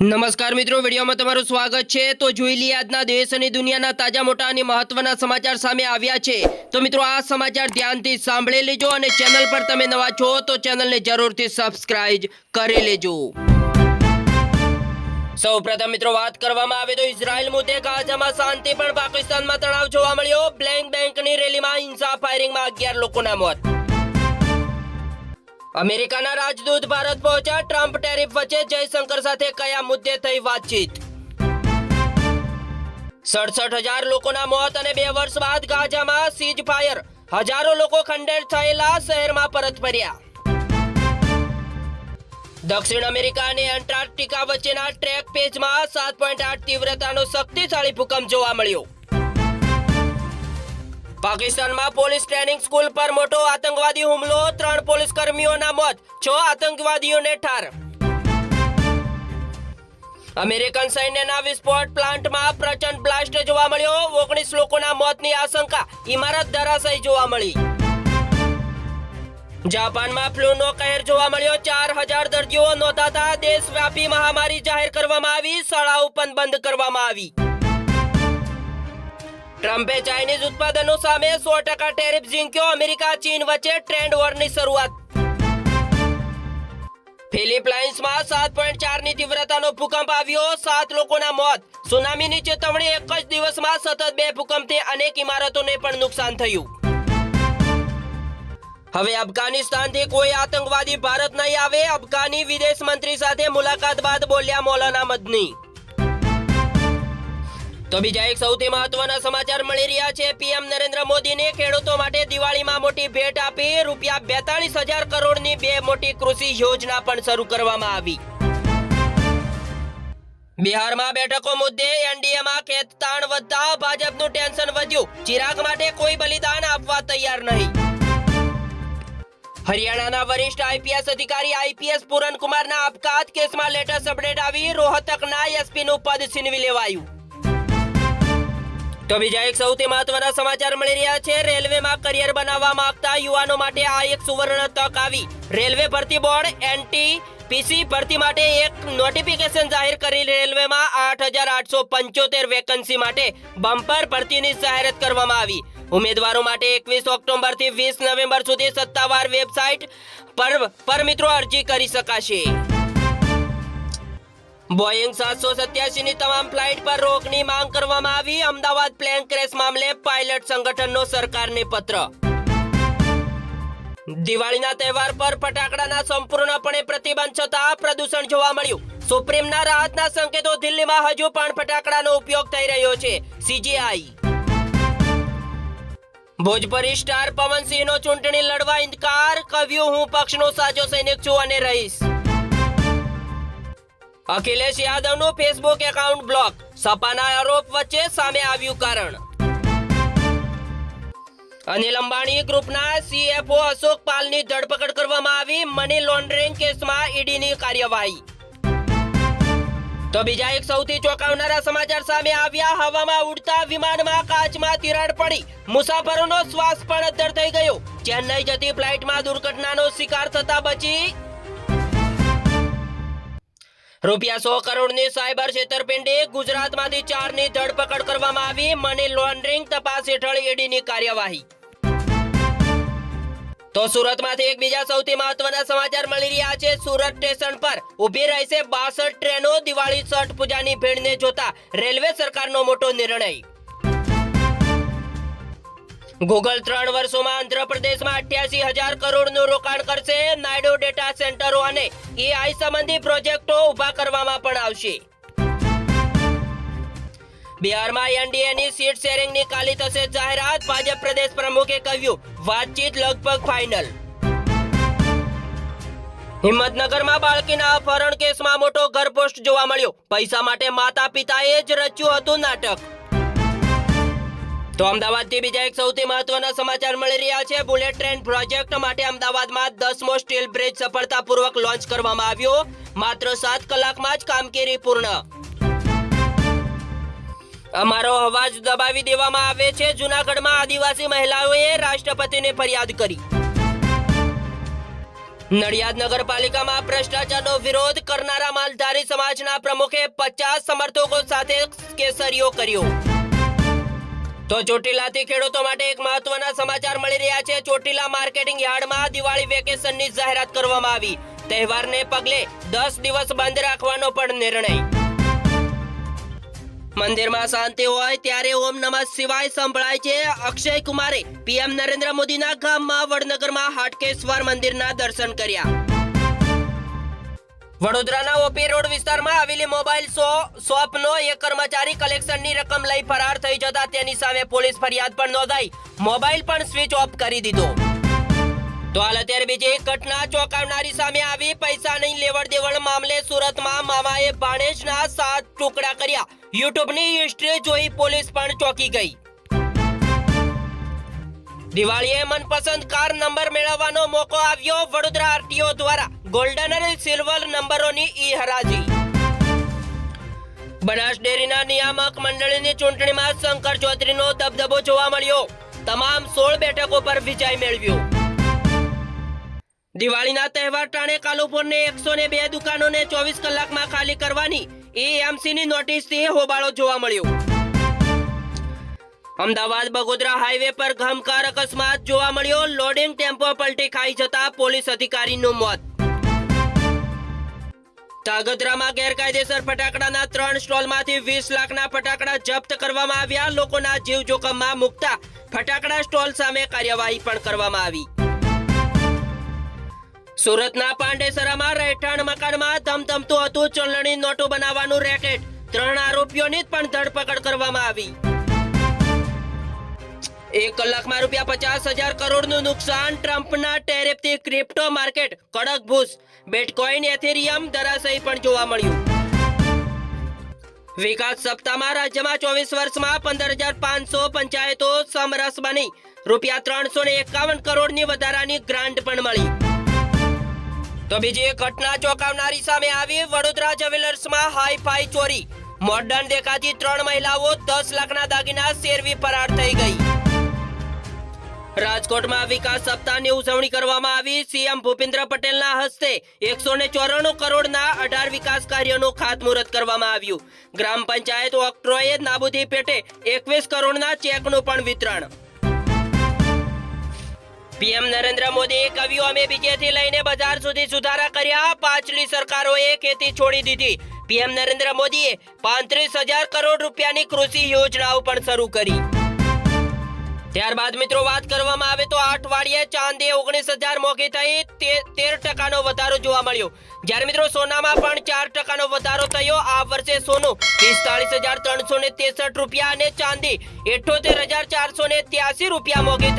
નમસ્કાર મિત્રો, વિડીયોમાં તમારું સ્વાગત છે. તો જોઈ લઈએ આજના દેશ અને દુનિયાના તાજા, મોટા અને મહત્વના સમાચાર સામે આવ્યા છે. તો મિત્રો, આ સમાચાર ધ્યાનથી સાંભળી લેજો અને ચેનલ પર તમે નવા છો, તો ચેનલને જરૂરથી સબસ્ક્રાઇબ કરી લેજો. સૌ પ્રથમ મિત્રો, વાત કરવામાં આવે તો ઇઝરાયલ મુદ્દે ગાઝામાં શાંતિ, પણ પાકિસ્તાનમાં તણાવ જોવા મળ્યો. બ્લેન્ક બેંકની રેલીમાં હિંસા ફાયરિંગમાં અગિયાર લોકોના મોત. અમેરિકાના રાજદૂત ભારત પહોંચ્યા. ટ્રમ્પ ટેરિફ વચ્ચે જયશંકર સાથે કયા મુદ્દે થઈ વાતચીત? સડસઠ હજાર લોકોના મોત અને બે વર્ષ બાદ ગાઝામાં સીજ ફાયર. હજારો લોકો ખંડેર થયેલા શહેરમાં પરત ફર્યા. દક્ષિણ અમેરિકા અને એન્ટાર્કટિકા વચ્ચેના ટ્રેક પેજમાં સાત પોઈન્ટ આઠ તીવ્રતાનો શક્તિશાળી ભૂકંપ જોવા મળ્યો. પાકિસ્તાનમાં પોલીસ ટ્રેનિંગ સ્કૂલ પર મોટો આતંકવાદી હુમલો, ત્રણ પોલીસ કર્મીઓના મોત, છ આતંકવાદીઓને ઠાર. અમેરિકન સૈન્યના વિસ્ફોટ પ્લાન્ટમાં પ્રચંડ બ્લાસ્ટ જોવા મળ્યો. ઓગણીસ લોકોના મોતની આશંકા ઇમારત ધરાશયી જોવા મળી. જાપાનમાં ફ્લૂનો કહેર જોવા મળ્યો. ચાર હજાર દર્દીઓ નોંધાતા દેશવ્યાપી મહામારી જાહેર કરવામાં આવી. શાળાઓ પણ બંધ કરવામાં આવી. ટ્રમ્પે ચાઇનીઝ ઉત્પાદનો સામે સો ટકા ટેરિફ ઝીંક્યો, અમેરિકા, ચીન વચ્ચે ટ્રેન્ડ વોરની શરૂઆત. ફિલિપાઇન્સમાં સાત પોઈન્ટ ચારની તીવ્રતાનો ભૂકંપ આવ્યો, સાત લોકોના મોત. સુનામીની ચેતવણી એક જ દિવસમાં સતત બે ભૂકંપથી અનેક ઇમારતોને પણ નુકસાન થયું. હવે અફઘાનિસ્તાનથી કોઈ આતંકવાદી ભારત નહીં આવે, અફઘાની વિદેશ મંત્રી સાથે મુલાકાત બાદ બોલ્યા મૌલાના મદની. તો બીજા એક સૌથી મહત્વના સમાચાર મળી રહ્યા છે. પીએમ નરેન્દ્ર મોદીને ખેડૂતો માટે દિવાળીમાં મોટી ભેટ આપી રૂપિયા બેતાલીસ હજાર કરોડની બે મોટી કૃષિ યોજના પણ શરૂ કરવામાં આવી. બિહારમાં બેઠકો મુદ્દે એનડીએમાં ખેતતાણ વધતા ભાજપનું ટેન્શન વધ્યું. ચિરાગ માટે કોઈ બલિદાન આપવા તૈયાર નહીં. હરિયાણાના વરિષ્ઠ આઈપીએસ અધિકારી આઈપીએસ પૂરણકુમારના આપઘાત કેસમાં લેટેસ્ટ અપડેટ આવી રોહતકના એસપીનું પદ છીનવી લેવાયું. તો બીજા એક સૌથી મહત્વના સમાચાર મળી રહ્યા છે. રેલવેમાં કરિયર બનાવવા માંગતા યુવાનો માટે આ એક સુવર્ણ તક આવી. રેલવે ભરતી બોર્ડ એનટી પીસી ભરતી માટે એક નોટિફિકેશન જાહેર કરી રેલવેમાં આઠ હજાર આઠસો પંચોતેર વેકન્સી માટે બમ્પર ભરતીની જાહેરાત કરવામાં આવી. ઉમેદવારો માટે એકવીસ ઓક્ટોબરથી વીસ નવેમ્બર સુધી સત્તાવાર વેબસાઇટ પર પર મિત્રો અરજી કરી શકાશે. બોઈંગ સાતસો સત્યાસી ની તમામ ફ્લાઇટ પર રોકની માંગ કરવામાં આવી. અમદાવાદ પ્લેન ક્રેશ મામલે પાયલટ સંગઠનનો સરકારને પત્ર. દિવાળીના તહેવાર પર ફટાકડાના સંપૂર્ણપણે પ્રતિબંધ છતાં પ્રદૂષણ જોવા મળ્યું. સુપ્રીમના રાહતના સંકેતો દિલ્હીમાં હજુ પણ ફટાકડાનો ઉપયોગ થઈ રહ્યો છે. સીજીઆઈ ભોજપુરી સ્ટાર પવનસિંહનો ચૂંટણી લડવા ઇનકાર. કહ્યું હું પક્ષનો સાચો સૈનિક છું અને રહીશ. અખિલેશ યાદવનું ફેસબુક એકાઉન્ટ બ્લોક સપાના આરોપ વચ્ચે સામે આવ્યું કારણ. અનિલ અંબાણી ગ્રુપના સીએફઓ અશોક પાલની ધરપકડ કરવામાં આવી મની લોન્ડરિંગ કેસમાં ઈડીની કાર્યવાહી. તો બીજા એક સૌથી ચોંકાવનારા સમાચાર સામે આવ્યા. હવામાં ઉડતા વિમાનમાં કાચમાં તિરાડ પડી. મુસાફરોનો શ્વાસ પણ અદ્ધર થઈ ગયો. ચેન્નઈ જતી ફ્લાઇટમાં દુર્ઘટનાનો શિકાર થતા બચી રૂપિયા સો કરોડની સાયબર છેતરપિંડી. ગુજરાતમાંથી ચારની ધરપકડ કરવામાં આવી. મની લોન્ડરિંગ તપાસ હેઠળ ઈડીની કાર્યવાહી. તો સુરતમાંથી એક બીજા સૌથી મહત્વના સમાચાર મળી રહ્યા છે. સુરત સ્ટેશન પર ઊભી રહેશે બાસઠ ટ્રેનો. દિવાળી છઠ પૂજાની ભીડને જોતા રેલવે સરકારનો મોટો નિર્ણય. ગૂગલ ત્રણ વર્ષોમાં આંધ્રપ્રદેશમાં અઠ્યાસી હજાર કરોડનું રોકાણ કરશે. નાયડુ ડેટા સેન્ટરો અને એઆઈ સંબંધી પ્રોજેક્ટો ઊભા કરવામાં પણ આવશે. બિહારમાં એનડીએની સીટ શેરિંગની કાલી થશે જાહેરાત. ભાજપ પ્રદેશ પ્રમુખે કહ્યું, વાતચીત લગભગ ફાઇનલ હિંમતનગરમાં બાળકીના અપહરણ કેસમાં મોટો ઘરપોસ્ટ જોવા મળ્યો. પૈસા માટે માતા પિતાએ જ રચ્યું હતું નાટક. તો અમદાવાદથી બીજા એક સૌથી મહત્વના સમાચાર મળી રહ્યા છે. બુલેટ ટ્રેન પ્રોજેક્ટ માટે અમદાવાદમાં દસમો સ્ટીલ બ્રિજ સફળતાપૂર્વક લોન્ચ કરવામાં આવ્યો. માત્ર સાત કલાકમાં જ કામગીરી પૂર્ણ. અમારો અવાજ દબાવી દેવામાં આવે છે. જુનાગઢમાં આદિવાસી મહિલાઓએ રાષ્ટ્રપતિને ફરિયાદ કરી. નડિયાદ નગરપાલિકામાં ભ્રષ્ટાચારનો વિરોધ કરનારા માલધારી સમાજના પ્રમુખે પચાસ સમર્થકો સાથે કેસરીઓ કર્યો. તો ચોટીલાથી ખેડૂતો માટે એક મહત્વના સમાચાર મળી રહ્યા છે. ચોટીલા માર્કેટિંગ યાર્ડમાં દિવાળી વેકેશનની જાહેરાત કરવામાં આવી. તહેવારને પગલે દસ દિવસ બંધ રાખવાનો પણ નિર્ણય. મંદિરમાં શાંતિ હોય ત્યારે ઓમ નમઃ શિવાય સંભળાય છે. અક્ષય કુમારે પીએમ નરેન્દ્ર મોદીના ગામમાં વડનગરમાં હાટકેશ્વર મંદિરના દર્શન કર્યા. વડોદરાના ઓપી રોડ વિસ્તારમાં આવેલી મોબાઈલ શો- શોપનો એક કર્મચારી કલેક્શનની રકમ લઈ ફરાર થઈ જતા તેની સામે પોલીસ ફરિયાદ પણ નોંધાઈ. મોબાઈલ પણ સ્વિચ ઓફ કરી દીધો. તો હાલ અત્યારે બીજી એક ઘટના ચોંકાવનારી સામે આવી. પૈસા નહીં લેવડ દેવડ મામલે સુરતમાં મામાએ ભાણેજના સાત ટુકડા કર્યા. યુટ્યુબની હિસ્ટ્રી જોઈ પોલીસ પણ ચોંકી ગઈ. દિવાળીએ મનપસંદ કાર નંબર મેળવવાનો મોકો આવ્યો વડોદરા આરટીઓ દ્વારા. ગોલ્ડન અને સિલ્વર નંબરોની ઈ હરાજી. બનાસ ડેરીના નિયામક મંડળની ચૂંટણીમાં શંકર ચૌધરીનો દબદબો જોવા મળ્યો. તમામ સોળ બેઠકો પર વિજય મેળવ્યો. દિવાળીના તહેવાર ટાણે કાલુપુરને એકસો ને બે દુકાનોને ચોવીસ કલાકમાં ખાલી કરવાની એએમસી ની નોટિસથી હોબાળો જોવા મળ્યો. અમદાવાદ બગોદરા હાઈવે પર ગમકાર અકસ્માત જોવા મળ્યો. લોડિંગ ટેમ્પો પલટી ખાઈ જતા પોલીસ અધિકારીનું મોત. તાગતરામાં ગેરકાયદેસર ફટાકડાના ત્રણ સ્ટોલમાંથી વીસ લાખના ફટાકડા જપ્ત કરવામાં આવ્યા. લોકોના જીવ જોખમમાં મુકતા ફટાકડા સ્ટોલ સામે કાર્યવાહી પણ કરવામાં આવી. સુરતના પાંડેસરામાં રહેઠાણ મકાનમાં ધમધમતું હતું. ચલણી નોટો બનાવવાનું રેકેટ. ત્રણ આરોપીઓની પણ ધરપકડ કરવામાં આવી. એક કલાકમાં રૂપિયા પચાસ હજાર કરોડનું નુકસાન ટ્રમ્પના ટેરિફથી ક્રિપ્ટો માર્કેટ, કડક ભૂસ. બિટકોઇન એથેરિયમ ધરાશયી પણ જોવા મળ્યું. વિકાસ સપ્તાહમાં રાજ્યમાં ચોવીસ વર્ષમાં પંદર હજાર પાંચસો પંચાયતો સમરસ બની. રૂપિયા ત્રણસો ને એકાવન કરોડની વધારાની ગ્રાન્ટ પણ મળી. તો બીજી એક ઘટના ચોંકાવનારી સામે આવી. વડોદરા જ્વેલર્સમાં હાઈ ફાઈ ચોરી. મોડર્ન દેખાતી ત્રણ મહિલાઓ દસ લાખના દાગીના શેરવી ફરાર થઈ ગઈ. રાજકોટમાં વિકાસ સપ્તાહની ઉજવણી કરવામાં આવી. સીએમ ભૂપેન્દ્ર પટેલના હસ્તે એકસો ને ચોરાણું કરોડના અઢાર વિકાસ કાર્યોનું ખાતમુહૂર્ત કરવામાં આવ્યું. ગ્રામ પંચાયત ઓક્ટ્રોએ નાબૂદી પેટે એકવીસ કરોડના ચેકનું પણ વિતરણ. પીએમ નરેન્દ્ર મોદીએ કહ્યું અમે બીજેથી લઈને બજાર સુધી સુધારા કર્યા. પાછલી સરકારોએ ખેતી છોડી દીધી. પીએમ નરેન્દ્ર મોદીએ પાંત્રીસ હજાર કરોડ રૂપિયાની કૃષિ યોજનાઓ પણ શરૂ કરી. ત્યારબાદ મિત્રો વાત કરવામાં આવે તો આ અઠવાડિયે ચાંદી ઓગણીસ હજાર મોંઘી થઈ તેર તેર ટકાનો વધારો જોવા મળ્યો. જ્યારે મિત્રો સોનામાં પણ ચાર ટકાનો વધારો થયો, આ વર્ષે સોનું પિસ્તાળીસ હજાર ત્રણસો ને તેસઠ રૂપિયા અને ચાંદી એઠોતેર હજાર ચારસો ને ત્યાસી રૂપિયા મોંઘી